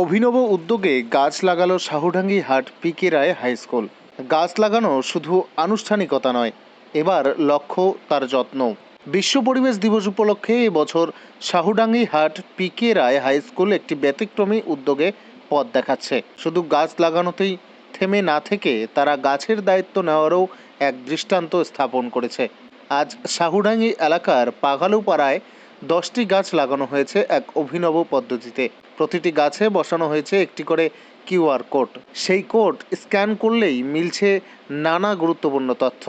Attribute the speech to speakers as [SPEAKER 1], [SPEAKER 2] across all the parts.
[SPEAKER 1] অভিনব উদ্যোগে গাছ লাগালো শাহুডাঙ্গি হাট পিকে রায় হাই স্কুল। গাছ লাগানো শুধু আনুষ্ঠানিকতা নয়, এবার লক্ষ্য তার যত্ন। বিশ্ব পরিবেশ দিবস উপলক্ষে এবছর শাহুডাঙ্গি হাট পিকে রায় হাই স্কুল একটি ব্যতিক্রমী উদ্যোগে পথ দেখাচ্ছে। শুধু গাছ লাগানোতেই থেমে না থেকে তারা গাছের দায়িত্ব নেওয়ারও এক দৃষ্টান্ত স্থাপন করেছে। আজ শাহুডাঙ্গি এলাকার পাগালুপাড়ায় দশটি গাছ লাগানো হয়েছে এক অভিনব পদ্ধতিতে। প্রতিটি গাছে বসানো হয়েছে একটি করে কিউআর কোড। সেই কোড স্ক্যান করলেই মিলছে নানা গুরুত্বপূর্ণ তথ্য।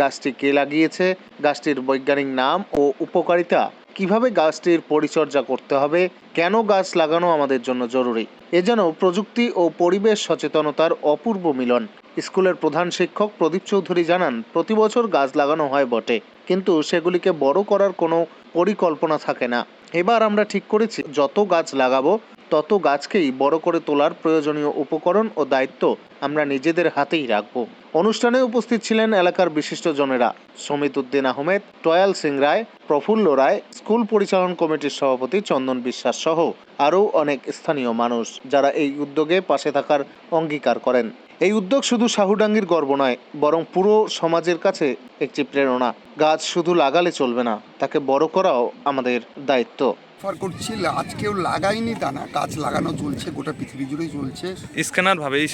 [SPEAKER 1] গাছটি কে লাগিয়েছে, গাছটির বৈজ্ঞানিক নাম ও উপকারিতা, কীভাবে গাছটির পরিচর্যা করতে হবে, কেন গাছ লাগানো আমাদের জন্য জরুরি। এ যেন প্রযুক্তি ও পরিবেশ সচেতনতার অপূর্ব মিলন। স্কুলের প্রধান শিক্ষক প্রদীপ চৌধুরী জানান প্রতি বছর গাছ লাগানো হয় বটে, কিন্তু সেগুলিকে বড় করার কোনো পরিকল্পনা থাকে না। এবার আমরা ঠিক করেছি যত গাছ লাগাবো, তত গাছকেই বড় করে তোলার প্রয়োজনীয় উপকরণ ও দায়িত্ব আমরা নিজেদের হাতেই রাখব। অনুষ্ঠানে উপস্থিত ছিলেন এলাকার বিশিষ্টজনেরা। সমিত উদ্দিন আহমেদ, টয়াল সিং রায়, প্রফুল্ল রায়, স্কুল পরিচালন কমিটির সভাপতি চন্দন বিশ্বাস সহ আরও অনেক স্থানীয় মানুষ যারা এই উদ্যোগে পাশে থাকার অঙ্গীকার করেন। এই উদ্যোগ শুধু শাহুডাঙ্গির গর্ব নয় বরং পুরো সমাজের কাছে একটি প্রেরণা। গাছ শুধু লাগালে চলবে না তাকে বড় করাও আমাদের দায়িত্ব।
[SPEAKER 2] অফার করছি আজকেও লাগাইনি তা না গাছ লাগানো চলছে গোটা পৃথিবী জুড়েই চলছে।
[SPEAKER 3] স্ক্যানার ভাবে এই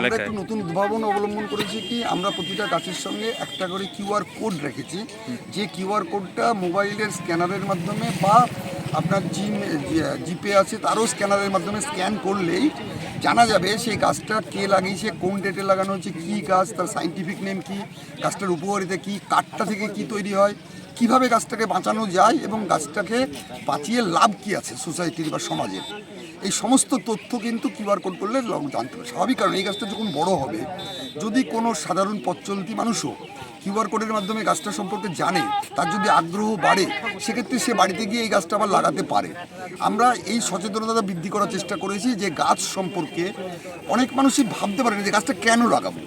[SPEAKER 3] এলাকায়।
[SPEAKER 2] একটু নতুন উদ্ভাবন অবলম্বন করেছি কি আমরা প্রতিটা গাছের সঙ্গে একটা করে কিউআর কোড রেখেছি। যে কিউআর কোডটা মোবাইলের স্ক্যানারের মাধ্যমে বা আপনার জি, জিপে আছে, তারও স্ক্যানারের মাধ্যমে স্ক্যান করলেই জানা যাবে সেই গাছটা কে লাগিয়েছে, কোন ডেটে লাগানো হচ্ছে কী গাছ, তার সাইন্টিফিক নেম কি, গাছটার উপকারিতা কী, কাঠটা থেকে কি তৈরি হয়, কীভাবে গাছটাকে বাঁচানো যায় এবং গাছটাকে বাঁচিয়ে লাভ কি আছে সোসাইটির বা সমাজের। এই সমস্ত তথ্য কিন্তু কিউআর কোড করলে জানতে পারে স্বাভাবিক কারণ এই গাছটা যখন বড় হবে, যদি কোনো সাধারণ পথ চলতি মানুষও কিউআর কোডের মাধ্যমে গাছটা সম্পর্কে জানে, তার যদি আগ্রহ বাড়ে, সেক্ষেত্রে সে বাড়িতে গিয়ে এই গাছটা আবার লাগাতে পারে। আমরা এই সচেতনতা বৃদ্ধি করার চেষ্টা করেছি যে গাছ সম্পর্কে অনেক মানুষই ভাবতে পারে যে গাছটা কেন লাগাবো,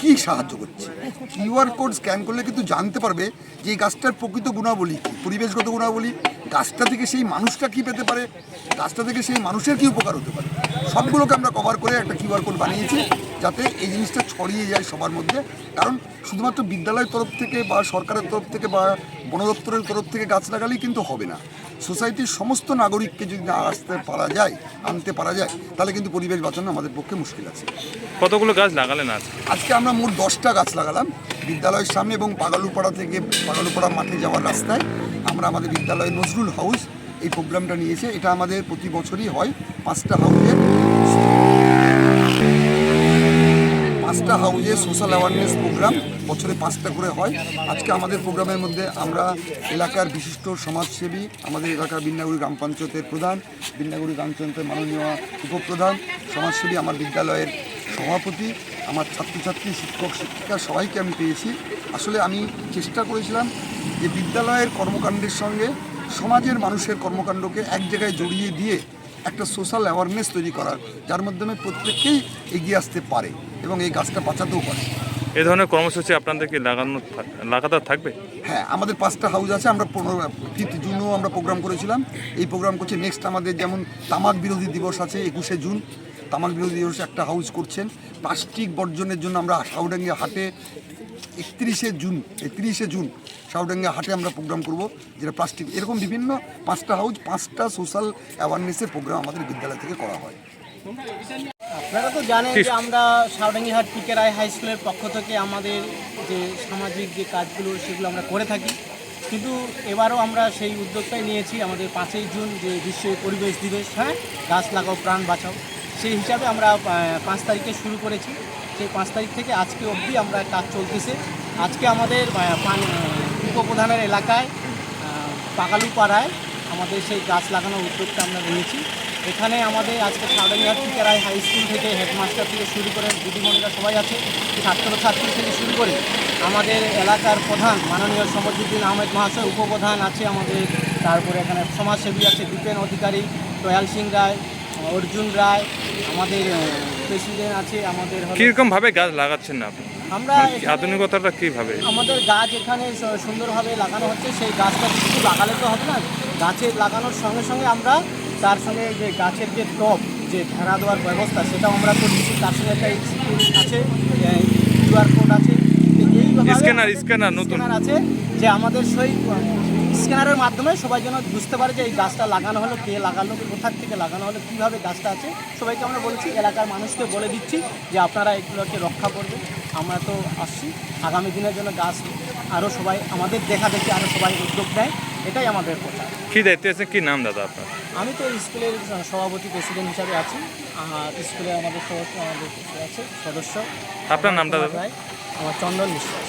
[SPEAKER 2] কি সাহায্য করছে। কিউআর কোড স্ক্যান করলে কিন্তু জানতে পারবে যে এই গাছটার প্রকৃত গুণাবলী কী, পরিবেশগত গুণাবলী, গাছটা থেকে সেই মানুষটা কি পেতে পারে, গাছটা থেকে সেই মানুষের কি উপকার হতে পারে। সবগুলোকে আমরা কভার করে একটা কিউআর কোড বানিয়েছি। যাতে এই জিনিসটা ছড়িয়ে যায় সবার মধ্যে। কারণ শুধুমাত্র বিদ্যালয়ের তরফ থেকে বা সরকারের তরফ থেকে বা বন দপ্তরের তরফ থেকে গাছ লাগালেই কিন্তু হবে না। সোসাইটির সমস্ত নাগরিককে যদি না আসতে পারা যায় আনতে পারা যায় তাহলে কিন্তু পরিবেশ বাঁচানো আমাদের পক্ষে মুশকিল আছে।
[SPEAKER 3] কতগুলো গাছ লাগালেন আজ
[SPEAKER 2] আজকে আমরা মোট দশটা গাছ লাগালাম। বিদ্যালয়ের সামনে এবং পাগালুপাড়া থেকে পাগালুপাড়া মাঠে যাওয়ার রাস্তায় আমরা আমাদের বিদ্যালয়ের নজরুল হাউস এই প্রোগ্রামটা নিয়েছে। এটা আমাদের প্রতি বছরই হয় পাঁচটা হাউসে। পাঁচটা হাউজে সোশ্যাল অ্যাওয়ারনেস প্রোগ্রাম বছরে পাঁচটা করে হয়। আজকে আমাদের প্রোগ্রামের মধ্যে আমরা এলাকার বিশিষ্ট সমাজসেবী, আমাদের এলাকার বিন্নাগুড়ি গ্রাম পঞ্চায়েতের প্রধান, বিন্নাগুড়ি গ্রাম পঞ্চায়েতের মাননীয় উপপ্রধান, সমাজসেবী, আমার বিদ্যালয়ের সভাপতি, আমার ছাত্রছাত্রী, শিক্ষক, শিক্ষিকা সবাইকে আমি পেয়েছি। আসলে আমি চেষ্টা করেছিলাম যে বিদ্যালয়ের কর্মকাণ্ডের সঙ্গে সমাজের মানুষের কর্মকাণ্ডকে এক জায়গায় জড়িয়ে দিয়ে একটা সোশ্যাল অ্যাওয়ারনেস তৈরি করার যার মাধ্যমে প্রত্যেককেই এগিয়ে আসতে পারে এবং এই গাছটা বাঁচাতেও পারে।
[SPEAKER 3] এই ধরনের কর্মসূচি আপনাদের কি লাগানো লাগাতার থাকবে?
[SPEAKER 2] হ্যাঁ আমাদের পাঁচটা হাউস আছে আমরা পনেরো ফিফথ জুনও আমরা প্রোগ্রাম করেছিলাম। এই প্রোগ্রাম করছে নেক্সট আমাদের যেমন তামাক বিরোধী দিবস আছে একুশে জুন তামাক বিরোধী দিবসে একটা হাউস করছেন। প্লাস্টিক বর্জনের জন্য আমরা সাউডাঙ্গিয়া হাটে একত্রিশে জুন একত্রিশে জুন সাউডাঙ্গিয়া হাটে আমরা প্রোগ্রাম করব, যেটা প্লাস্টিক এরকম বিভিন্ন পাঁচটা হাউস পাঁচটা সোশ্যাল অ্যাওয়ারনেসের প্রোগ্রাম আমাদের বিদ্যালয় থেকে করা হয়।
[SPEAKER 4] আপনারা তো জানেন যে আমরা সাউডাঙ্গিহাট পিকে রায় হাই স্কুলের পক্ষ থেকে আমাদের যে সামাজিক যে কাজগুলো, সেগুলো আমরা করে থাকি। কিন্তু এবারও আমরা সেই উদ্যোগটাই নিয়েছি, আমাদের পাঁচই জুন যে বিশ্ব পরিবেশ দিবস হ্যাঁ? গাছ লাগাও, প্রাণ বাঁচাও। সেই হিসাবে আমরা পাঁচ তারিখে শুরু করেছি। সেই পাঁচ তারিখ থেকে আজকে অবধি আমরা কাজ চলতেছে। আজকে আমাদের উপপ্রধানের এলাকায় পাগালুপাড়ায় আমাদের সেই গাছ লাগানোর উদ্যোগটা আমরা নিয়েছি। এখানে আমাদের আজকে সাউদানিহাট টিকারায় হাই স্কুল থেকে হেডমাস্টার থেকে শুরু করে দিদিমণিরা সবাই আছে, ছাত্রছাত্রী থেকে শুরু করে আমাদের এলাকার প্রধান মাননীয় সমজুদ্দিন আহমেদ মহাশয় উপপ্রধান আছে আমাদের। তারপরে এখানে সমাজসেবী আছে দীপেন অধিকারী টয়াল সিং রায়, অর্জুন রায়, আমাদের প্রেসিডেন্ট আছে আমাদের
[SPEAKER 3] কীরকম ভাবে গাছ লাগাচ্ছেন না আপনি?
[SPEAKER 4] আমরা
[SPEAKER 3] মানে আধুনিকতাটা কীভাবে?
[SPEAKER 4] আমাদের গাছ এখানে সুন্দরভাবে লাগানো হচ্ছে সেই গাছটা শুধু লাগালে তো হবে না গাছের লাগানোর সঙ্গে সঙ্গে আমরা তার সঙ্গে যে গাছের যে টব যে ঘেরা দেওয়ার ব্যবস্থা সেটাও আমরা করছি। তার সঙ্গে একটা আছে কিউআর কোড আছে।
[SPEAKER 3] Scanner,
[SPEAKER 4] আমাদের
[SPEAKER 3] নতুন।
[SPEAKER 4] আছে যে আমাদের সেই স্ক্যানারের মাধ্যমে সবাই যেন বুঝতে পারে যে এই গাছটা লাগানো হলো কে লাগালো কোথার থেকে লাগানো হলো কীভাবে গাছটা আছে সবাইকে আমরা বলেছি এলাকার মানুষকে বলে দিচ্ছি যে আপনারা এগুলোকে রক্ষা করবেন। আমরা তো আসছি আগামী দিনের জন্য গাছ আরও সবাই আমাদের দেখা দেখি আরও সবাই উদ্যোগ নেয় এটাই আমাদের প্রচার।
[SPEAKER 3] কি দায়িত্বে আছে? কী নাম দাদা আপনার?
[SPEAKER 4] আমি তো স্কুলের সভাপতি প্রেসিডেন্ট হিসাবে আছি। আর স্কুলে আমাদের সদস্য আমাদের আছে সদস্য।
[SPEAKER 3] আপনার নামটা দাদা?
[SPEAKER 4] আমার চন্দন বিশ্বাস।